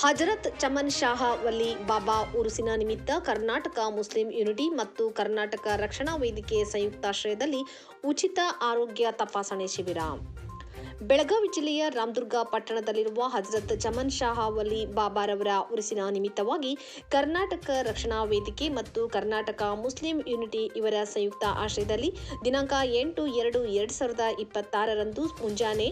ಹಜರತ್ ಚಮನ್ ಶಾಹ ವಲಿ ಬಾಬಾ ಉರುಸಿನ ನಿಮಿತ್ತ Karnataka Muslim unity ಮತ್ತು ಕರ್ನಾಟಕ ರಕ್ಷಣಾ ವೇದಿಕೆ ಸಂಯುಕ್ತಾಶ್ರಯದಲ್ಲಿ ಉಚಿತ ಆರೋಗ್ಯ ತಪಾಸಣೆ ಶಿಬಿರ. ಬೆಳಗಾವಿ ಜಿಲ್ಲೆಯ ರಾಮದುರ್ಗ ಪಟ್ಟಣದಲ್ಲಿರುವ ಹಜರತ್ ಚಮನ್ ಶಾಹ ವಲಿ ಬಾಬಾರವರ ಉರುಸಿನ ನಿಮಿತ್ತವಾಗಿ ಕರ್ನಾಟಕ ರಕ್ಷಣಾ ವೇದಿಕೆ ಮತ್ತು ಕರ್ನಾಟಕ ಮುಸ್ಲಿಂ ಯುನಿಟಿ ಇವರ ಸಂಯುಕ್ತ ಆಶ್ರಯದಲ್ಲಿ ದಿನಾಂಕ ಎಂಟು ಎರಡು ಎರಡು ಸಾವಿರದ ಇಪ್ಪತ್ತಾರರಂದು ಮುಂಜಾನೆ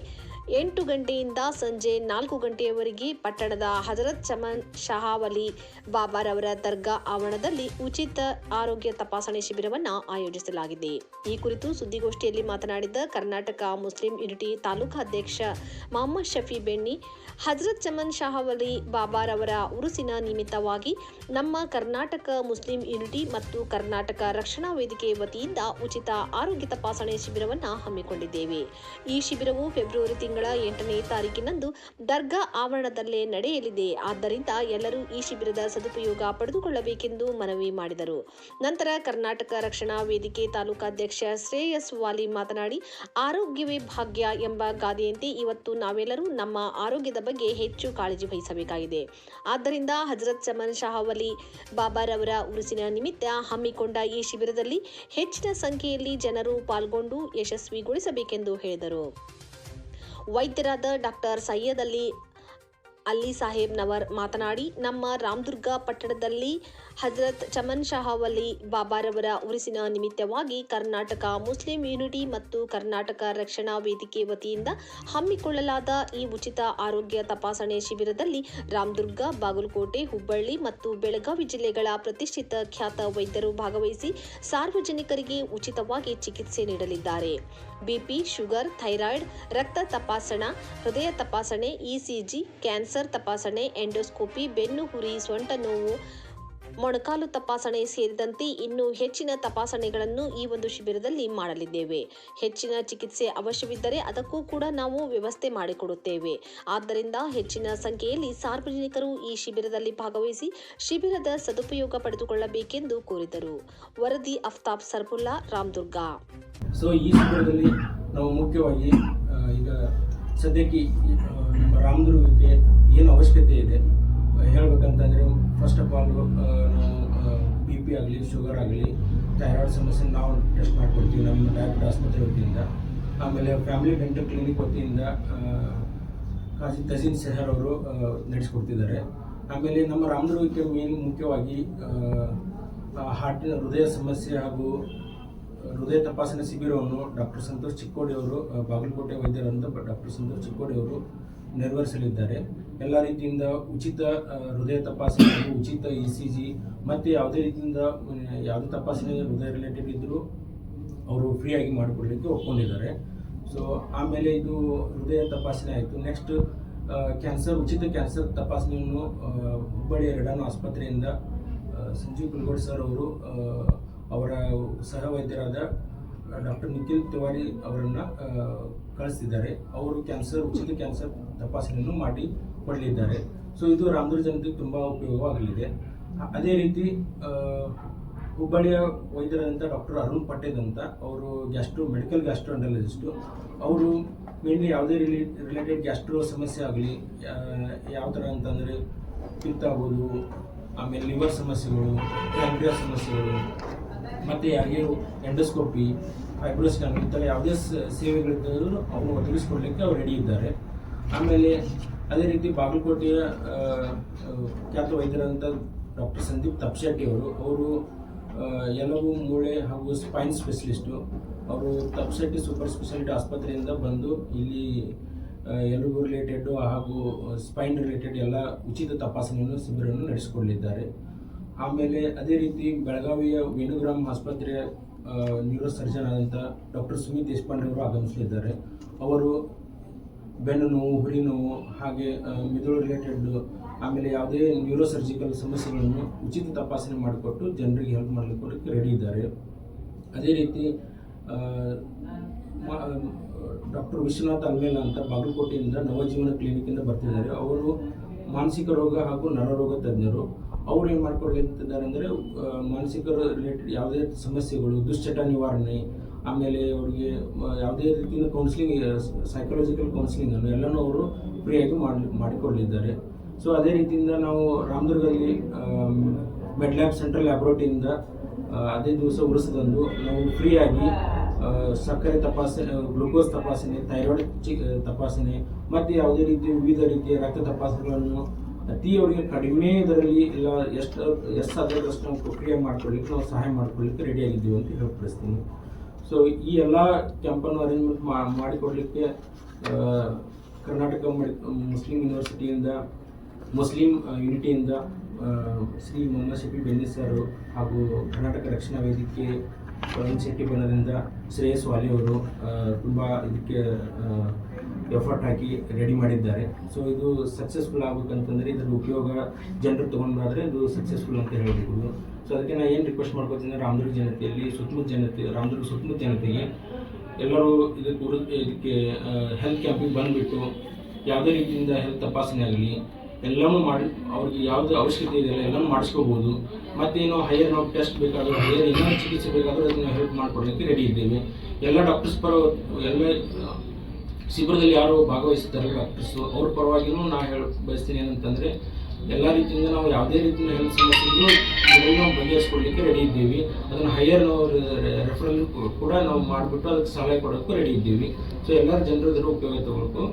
ಎಂಟು ಗಂಟೆಯಿಂದ ಸಂಜೆ ನಾಲ್ಕು ಗಂಟೆಯವರೆಗೆ ಪಟ್ಟಣದ ಹಜರತ್ ಚಮನ್ ಶಹಾವಲಿ ಬಾಬಾರವರ ದರ್ಗಾ ಆವರಣದಲ್ಲಿ ಉಚಿತ ಆರೋಗ್ಯ ತಪಾಸಣೆ ಶಿಬಿರವನ್ನು ಆಯೋಜಿಸಲಾಗಿದೆ. ಈ ಕುರಿತು ಸುದ್ದಿಗೋಷ್ಠಿಯಲ್ಲಿ ಮಾತನಾಡಿದ ಕರ್ನಾಟಕ ಮುಸ್ಲಿಂ ಯುನಿಟಿ ತಾಲೂಕಾ ಅಧ್ಯಕ್ಷ ಮೊಹಮ್ಮದ್ ಶಫಿ ಬೆಣ್ಣಿ, ಹಜರತ್ ಚಮನ್ ಶಹಾವಲಿ ಬಾಬಾರವರ ಉರುಸಿನ ನಿಮಿತ್ತವಾಗಿ ನಮ್ಮ ಕರ್ನಾಟಕ ಮುಸ್ಲಿಂ ಯುನಿಟಿ ಮತ್ತು ಕರ್ನಾಟಕ ರಕ್ಷಣಾ ವೇದಿಕೆ ವತಿಯಿಂದ ಉಚಿತ ಆರೋಗ್ಯ ತಪಾಸಣೆ ಶಿಬಿರವನ್ನು ಹಮ್ಮಿಕೊಂಡಿದ್ದೇವೆ. ಈ ಶಿಬಿರವು ಫೆಬ್ರವರಿ ತಿಂಗಳ ಎಂಟನೇ ತಾರೀಕಿನಂದು ದರ್ಗಾ ಆವರಣದಲ್ಲೇ ನಡೆಯಲಿದೆ. ಆದ್ದರಿಂದ ಎಲ್ಲರೂ ಈ ಶಿಬಿರದ ಸದುಪಯೋಗ ಪಡೆದುಕೊಳ್ಳಬೇಕೆಂದು ಮನವಿ ಮಾಡಿದರು. ನಂತರ ಕರ್ನಾಟಕ ರಕ್ಷಣಾ ವೇದಿಕೆ ತಾಲೂಕಾಧ್ಯಕ್ಷ ಶ್ರೇಯಸ್ ವಾಲಿ ಮಾತನಾಡಿ, ಆರೋಗ್ಯವೇ ಭಾಗ್ಯ ಎಂಬ ಗಾದೆಯಂತೆ ಇವತ್ತು ನಾವೆಲ್ಲರೂ ನಮ್ಮ ಆರೋಗ್ಯದ ಬಗ್ಗೆ ಹೆಚ್ಚು ಕಾಳಜಿ ವಹಿಸಬೇಕಾಗಿದೆ. ಆದ್ದರಿಂದ ಹಜರತ್ ಚಮನ್ ಶಾಹವಲಿ ಬಾಬಾರವರ ಉರುಸಿನ ನಿಮಿತ್ತ ಹಮ್ಮಿಕೊಂಡ ಈ ಶಿಬಿರದಲ್ಲಿ ಹೆಚ್ಚಿನ ಸಂಖ್ಯೆಯಲ್ಲಿ ಜನರು ಪಾಲ್ಗೊಂಡು ಯಶಸ್ವಿಗೊಳಿಸಬೇಕೆಂದು ಹೇಳಿದರು. ವೈದ್ಯರಾದ ಡಾಕ್ಟರ್ ಸೈಯದ್ ಅಲಿ ಅಲಿ ಸಾಹೇಬ್ನವರ್ ಮಾತನಾಡಿ ನಮ್ಮ ರಾಮದುರ್ಗ ಪಟ್ಟಣದಲ್ಲಿ ಹಜರತ್ ಚಮನ್ ಶಹಾವಲಿ ಬಾಬಾರವರ ಉರಿಸಿನ ನಿಮಿತ್ತವಾಗಿ ಕರ್ನಾಟಕ ಮುಸ್ಲಿಂ ಯೂನಿಟಿ ಮತ್ತು ಕರ್ನಾಟಕ ರಕ್ಷಣಾ ವೇದಿಕೆ ವತಿಯಿಂದ ಹಮ್ಮಿಕೊಳ್ಳಲಾದ ಈ ಉಚಿತ ಆರೋಗ್ಯ ತಪಾಸಣೆ ಶಿಬಿರದಲ್ಲಿ ರಾಮದುರ್ಗ, ಬಾಗಲಕೋಟೆ, ಹುಬ್ಬಳ್ಳಿ ಮತ್ತು ಬೆಳಗಾವಿ ಜಿಲ್ಲೆಗಳ ಪ್ರತಿಷ್ಠಿತ ಖ್ಯಾತ ವೈದ್ಯರು ಭಾಗವಹಿಸಿ ಸಾರ್ವಜನಿಕರಿಗೆ ಉಚಿತವಾಗಿ ಚಿಕಿತ್ಸೆ ನೀಡಲಿದ್ದಾರೆ. ಬಿಪಿ, ಶುಗರ್, ಥೈರಾಯ್ಡ್, ರಕ್ತ ತಪಾಸಣಾ, ಹೃದಯ ತಪಾಸಣೆ, ಇಸಿಜಿ, ಕ್ಯಾನ್ಸರ್ ತಪಾಸಣೆ, ಎಂಡೋಸ್ಕೋಪಿ, ಬೆನ್ನು ಹುರಿ, ಸೊಂಟ ನೋವು ಮೊಣಕಾಲು ತಪಾಸಣೆ ಸೇರಿದಂತೆ ಇನ್ನೂ ಹೆಚ್ಚಿನ ತಪಾಸಣೆಗಳನ್ನು ಈ ಒಂದು ಶಿಬಿರದಲ್ಲಿ ಮಾಡಲಿದ್ದೇವೆ. ಹೆಚ್ಚಿನ ಚಿಕಿತ್ಸೆ ಅವಶ್ಯವಿದ್ದರೆ ಅದಕ್ಕೂ ಕೂಡ ನಾವು ವ್ಯವಸ್ಥೆ ಮಾಡಿಕೊಡುತ್ತೇವೆ. ಆದ್ದರಿಂದ ಹೆಚ್ಚಿನ ಸಂಖ್ಯೆಯಲ್ಲಿ ಸಾರ್ವಜನಿಕರು ಈ ಶಿಬಿರದಲ್ಲಿ ಭಾಗವಹಿಸಿ ಶಿಬಿರದ ಸದುಪಯೋಗ ಪಡೆದುಕೊಳ್ಳಬೇಕೆಂದು ಕೋರಿದರು. ವರದಿ ಅಫ್ತಾಬ್ ಸರ್ಪುಲ್ಲಾ, ರಾಮದುರ್ಗ. ಸೊ ಈ ಶಿಬಿರದಲ್ಲಿ ನಾವು ಮುಖ್ಯವಾಗಿ ಈಗ ಸದ್ಯಕ್ಕೆ ನಮ್ಮ ರಾಮದುರ್ಗಕ್ಕೆ ಏನು ಅವಶ್ಯಕತೆ ಇದೆ? ಹೇಳ್ಬೇಕಂತಂದ್ರೆ ಫಸ್ಟ್ ಆಫ್ ಆಲ್ ನಾವು ಬಿ ಪಿ ಆಗಲಿ ಶುಗರ್ ಆಗಲಿ ಥೈರಾಯ್ಡ್ ಸಮಸ್ಯೆ ನಾವು ಟೆಸ್ಟ್ ಮಾಡ್ಕೊಡ್ತೀವಿ ನಮ್ಮ ಡಾಕ್ಟರ್ ಆಸ್ಪತ್ರೆ ವತಿಯಿಂದ. ಆಮೇಲೆ ಫ್ಯಾಮಿಲಿ ಡೆಂಟಲ್ ಕ್ಲಿನಿಕ್ ವತಿಯಿಂದ ಕಾಜಿ ತಜೀನ್ ಸೆಹರ್ ಅವರು ನಡೆಸಿಕೊಡ್ತಿದ್ದಾರೆ. ಆಮೇಲೆ ನಮ್ಮ ರಾಮದುರ್ಗಕ್ಕೆ ಮೇನ್ ಮುಖ್ಯವಾಗಿ ಹಾರ್ಟಿನ ಹೃದಯ ಸಮಸ್ಯೆ ಹಾಗೂ ಹೃದಯ ತಪಾಸಣೆ ಶಿಬಿರವನ್ನು ಡಾಕ್ಟರ್ ಸಂತೋಷ್ ಚಿಕ್ಕೋಡಿ ಅವರು ಬಾಗಲಕೋಟೆ ವೈದ್ಯರಂತ ಡಾಕ್ಟರ್ ಸಂತೋಷ್ ಚಿಕ್ಕೋಡಿ ಅವರು ನೆರವೇರಿಸಲಿದ್ದಾರೆ ಎಲ್ಲ ರೀತಿಯಿಂದ ಉಚಿತ ಹೃದಯ ತಪಾಸಣೆ ಉಚಿತ ಇ ಸಿ ಜಿ, ಮತ್ತು ಯಾವುದೇ ರೀತಿಯಿಂದ ಯಾವುದೇ ತಪಾಸಣೆ ಹೃದಯ ರಿಲೇಟೆಡ್ ಇದ್ದರೂ ಅವರು ಫ್ರೀಯಾಗಿ ಮಾಡಿಕೊಡ್ಲಿಕ್ಕೆ ಒಪ್ಕೊಂಡಿದ್ದಾರೆ. ಸೊ ಆಮೇಲೆ ಇದು ಹೃದಯ ತಪಾಸಣೆ ಆಯಿತು. ನೆಕ್ಸ್ಟ್ ಕ್ಯಾನ್ಸರ್, ಉಚಿತ ಕ್ಯಾನ್ಸರ್ ತಪಾಸಣೆಯನ್ನು ಹುಬ್ಬಳ್ಳಿ ರೆಡಾನ್ ಆಸ್ಪತ್ರೆಯಿಂದ ಸಂಜೀವ್ ಕುಲ್ಗೋಡ್ ಸರ್ ಅವರು ಅವರ ಸಹ ವೈದ್ಯರಾದ ಡಾಕ್ಟರ್ ನಿಖಿಲ್ ತಿವಾರಿ ಅವರನ್ನು ಕಳಿಸ್ತಿದ್ದಾರೆ. ಅವರು ಕ್ಯಾನ್ಸರ್ ಉಚಿತ ಕ್ಯಾನ್ಸರ್ ತಪಾಸಣೆಯನ್ನು ಮಾಡಿ ಕೊಡಲಿದ್ದಾರೆ. ಸೊ ಇದು ರಾಮದುರ್ಗ ಜನತೆಗೆ ತುಂಬ ಉಪಯೋಗವಾಗಲಿದೆ. ಅದೇ ರೀತಿ ಹುಬ್ಬಳ್ಳಿಯ ವೈದ್ಯರಾದಂಥ ಡಾಕ್ಟರ್ ಅರುಣ್ ಪಟೇಲ್ ಅಂತ ಅವರು ಗ್ಯಾಸ್ಟ್ರೋ, ಮೆಡಿಕಲ್ ಗ್ಯಾಸ್ಟ್ರೋಂಟಾಲಜಿಸ್ಟು ಅವರು ಮೇನ್ಲಿ ಯಾವುದೇ ರಿಲೇ ರಿಲೇಟೆಡ್ ಗ್ಯಾಸ್ಟ್ರೋ ಸಮಸ್ಯೆ ಆಗಲಿ ಯಾವ ಥರ ಅಂತಂದರೆ ಪಿತ್ತ ಆಗ್ಬೋದು ಆಮೇಲೆ ಲಿವರ್ ಸಮಸ್ಯೆಗಳು ಪ್ಯಾಂಕ್ರಿಯಾಸ್ ಸಮಸ್ಯೆಗಳು ಮತ್ತು ಯಾರಿಗೆ ಎಂಡೋಸ್ಕೋಪಿ ಫೈಬ್ರೋಸ್ಕ್ಯಾನ್ ಈ ಥರ ಯಾವುದೇ ಸೇವೆಗಳಿದ್ದರೂ ಅವರು ಒದಗಿಸ್ಕೊಡ್ಲಿಕ್ಕೆ ಅವ್ರು ರೆಡಿ ಇದ್ದಾರೆ. ಆಮೇಲೆ ಅದೇ ರೀತಿ ಬಾಗಲಕೋಟೆಯ ಖ್ಯಾತ ವೈದ್ಯರಾದ ಡಾಕ್ಟರ್ ಸಂದೀಪ್ ತಪ್ಶೆಟ್ಟಿ ಅವರು ಅವರು ಎಲ್ಲವು ಮೂಳೆ ಹಾಗೂ ಸ್ಪೈನ್ ಸ್ಪೆಷಲಿಸ್ಟು. ಅವರು ತಪ್ಶೆಟ್ಟಿ ಸೂಪರ್ ಸ್ಪೆಷಾಲಿಟಿ ಆಸ್ಪತ್ರೆಯಿಂದ ಬಂದು ಇಲ್ಲಿ ಎಲುಬು ರಿಲೇಟೆಡ್ ಹಾಗೂ ಸ್ಪೈನ್ ರಿಲೇಟೆಡ್ ಎಲ್ಲ ಉಚಿತ ತಪಾಸಣೆಯನ್ನು, ಶಿಬಿರವನ್ನು ನಡೆಸಿಕೊಳ್ಳಿದ್ದಾರೆ ಆಮೇಲೆ ಅದೇ ರೀತಿ ಬೆಳಗಾವಿಯ ವೇಣುಗ್ರಾಮ್ ಆಸ್ಪತ್ರೆಯ ನ್ಯೂರೋ ಸರ್ಜನ್ ಆದಂಥ ಡಾಕ್ಟರ್ ಸುಮಿತ್ ದೇಶಪಾಂಡೆ ಅವರು ಆಗಮಿಸಲಿದ್ದಾರೆ ಅವರು ಬೆನ್ನು ನೋವು, ಹುರಿ ನೋವು, ಹಾಗೆ ಮಿದುಳು ರಿಲೇಟೆಡ್ ಆಮೇಲೆ ಯಾವುದೇ ನ್ಯೂರೋ ಸರ್ಜಿಕಲ್ ಸಮಸ್ಯೆಗಳನ್ನು ಉಚಿತ ತಪಾಸಣೆ ಮಾಡಿಕೊಟ್ಟು ಜನರಿಗೆ ಹೆಲ್ಪ್ ಮಾಡಲಿಕ್ಕೆ ರೆಡಿ ಇದ್ದಾರೆ. ಅದೇ ರೀತಿ ಡಾಕ್ಟರ್ ವಿಶ್ವನಾಥ್ ಅಲ್ಮೇಲ ಅಂತ ಬಾಗಲಕೋಟೆಯಿಂದ ನವಜೀವನ ಕ್ಲಿನಿಕ್ಕಿಂದ ಬರ್ತಿದ್ದಾರೆ. ಅವರು ಮಾನಸಿಕ ರೋಗ ಹಾಗೂ ನರರೋಗ ತಜ್ಞರು. ಅವ್ರು ಏನು ಮಾಡ್ಕೊಳ್ತಿದ್ದಾರೆ ಅಂದರೆ ಮಾನಸಿಕ ರಿಲೇಟೆಡ್ ಯಾವುದೇ ಸಮಸ್ಯೆಗಳು, ದುಶ್ಚಟ ನಿವಾರಣೆ, ಆಮೇಲೆ ಅವ್ರಿಗೆ ಯಾವುದೇ ರೀತಿಯ ಕೌನ್ಸಿಲಿಂಗ್ ಸೈಕಾಲಜಿಕಲ್ ಕೌನ್ಸಿಲಿಂಗ್ ಅನ್ನು ಎಲ್ಲನೂ ಅವರು ಫ್ರೀಯಾಗಿ ಮಾಡಿ ಮಾಡಿಕೊಳ್ಳಿದ್ದಾರೆ ಸೊ ಅದೇ ರೀತಿಯಿಂದ ನಾವು ರಾಮದುರ್ಗದಲ್ಲಿ ಮೆಡ್ ಲ್ಯಾಬ್ ಸೆಂಟ್ರಲ್ ಲ್ಯಾಬ್ರೋಟರಿಯಿಂದ ಅದೇ ದಿವಸ ಉರಿಸದಂದು ನಾವು ಫ್ರೀಯಾಗಿ ಸಕ್ಕರೆ ತಪಾಸಣೆ ಗ್ಲುಕೋಸ್ ತಪಾಸಣೆ ಥೈರಾಯ್ಡ್ ಚಿ ತಪಾಸಣೆ, ಮತ್ತು ಯಾವುದೇ ರೀತಿಯ ವಿವಿಧ ರೀತಿಯ ರಕ್ತ ತಪಾಸಣೆಗಳನ್ನು ಅತಿ ಅವರಿಗೆ ಕಡಿಮೆ ಇದರಲ್ಲಿ ಇಲ್ಲ ಎಷ್ಟು ಎಷ್ಟು ನಾವು ಪ್ರಕ್ರಿಯೆ ಮಾಡ್ಕೊಳ್ಳಿಕ್ಕೆ, ನಾವು ಸಹಾಯ ಮಾಡ್ಕೊಳ್ಳಿಕ್ಕೆ ರೆಡಿಯಾಗಿದ್ದೀವಿ ಅಂತ ಹೇಳ್ಪಡಿಸ್ತೀನಿ ಸೊ ಈ ಎಲ್ಲ ಕ್ಯಾಂಪನ್ನು ಅರೇಂಜ್ಮೆಂಟ್ ಮಾಡಿಕೊಡ್ಲಿಕ್ಕೆ ಕರ್ನಾಟಕ ಮುಸ್ಲಿಂ ಯೂನಿವರ್ಸಿಟಿಯಿಂದ, ಮುಸ್ಲಿಂ ಯುನಿಟಿಯಿಂದ ಶ್ರೀ ಮೊಹಮ್ಮದ್ ಶಫಿ ಬೆನ್ನಿ ಸರ್ ಹಾಗೂ ಕರ್ನಾಟಕ ರಕ್ಷಣಾ ವೇದಿಕೆ ಪ್ರವೀಣ್ ಶೆಟ್ಟಿ ಬಣದಿಂದ ಶ್ರೇಯಸ್ ವಾಲಿ ಅವರು ತುಂಬ ಇದಕ್ಕೆ ಎಫರ್ಟ್ ಹಾಕಿ ರೆಡಿ ಮಾಡಿದ್ದಾರೆ. ಸೊ ಇದು ಸಕ್ಸಸ್ಫುಲ್ ಆಗಬೇಕಂತಂದರೆ ಇದರ ಉಪಯೋಗ ಜನರು ತೊಗೊಂಡಾದರೆ ಇದು ಸಕ್ಸಸ್ಫುಲ್ ಅಂತ ಹೇಳಬಹುದು ಸೊ ಅದಕ್ಕೆ ನಾನು ಏನು ರಿಕ್ವೆಸ್ಟ್ ಮಾಡ್ಕೊತೀನಿ ರಾಮದುರ್ಗ ಜನತೆಯಲ್ಲಿ, ಸುತ್ತಮುತ್ತ ಜನತೆ ರಾಮದುರ್ಗ ಸುತ್ತಮುತ್ತ ಜನತೆಗೆ ಎಲ್ಲರೂ ಇದಕ್ಕೆ ಇದಕ್ಕೆ ಹೆಲ್ತ್ ಕ್ಯಾಂಪಿಗೆ ಬಂದುಬಿಟ್ಟು ಯಾವುದೇ ರೀತಿಯಿಂದ ಹೆಲ್ತ್ ತಪಾಸಣೆ ಆಗಲಿ ಎಲ್ಲನೂ ಮಾಡಿ, ಅವ್ರಿಗೆ ಯಾವುದೇ ಅವಶ್ಯಕತೆ ಇದೆಯಲ್ಲ ಎಲ್ಲನೂ ಮಾಡಿಸ್ಕೋಬೋದು. ಮತ್ತೇನು ಹೈಯರ್ ನಾವು ಟೆಸ್ಟ್ ಬೇಕಾದರೂ ಹೈಯರ್ ಏನೋ ಚಿಕಿತ್ಸೆ ಬೇಕಾದರೂ ಅದನ್ನ ಹೆಲ್ಪ್ ಮಾಡಿಕೊಡೋಕ್ಕೆ ರೆಡಿ ಇದ್ದೇವೆ. ಎಲ್ಲ ಡಾಕ್ಟರ್ಸ್ ಪರ, ಎಲ್ಲ, ಶಿಬಿರದಲ್ಲಿ ಯಾರು ಭಾಗವಹಿಸ್ತಾರೆ ಡಾಕ್ಟರ್ಸು ಅವ್ರ ಪರವಾಗಿನೂ ನಾ ಹೇಳ ಬಯಸ್ತೀನಿ ಏನಂತಂದರೆ, ಎಲ್ಲ ರೀತಿಯಿಂದ ನಾವು ಯಾವುದೇ ರೀತಿಯ ಹೆಲ್ತ್ ಸಮಸ್ಯೆಗಳು ನಾವು ಬಗೆಹರಿಸ್ಕೊಡ್ಲಿಕ್ಕೆ ರೆಡಿ ಇದ್ದೀವಿ. ಅದನ್ನು ಹೈಯರ್ ನಾವು ರೆಫರಲ್ ಕೂಡ ನಾವು ಮಾಡಿಬಿಟ್ಟು ಅದಕ್ಕೆ ಸಲಹೆ ಕೊಡೋಕ್ಕೂ ರೆಡಿ ಇದ್ದೀವಿ. ಸೊ ಎಲ್ಲರೂ ಜನರು ಇದರ ಉಪಯೋಗ ತಗೊಳ್ಕೊ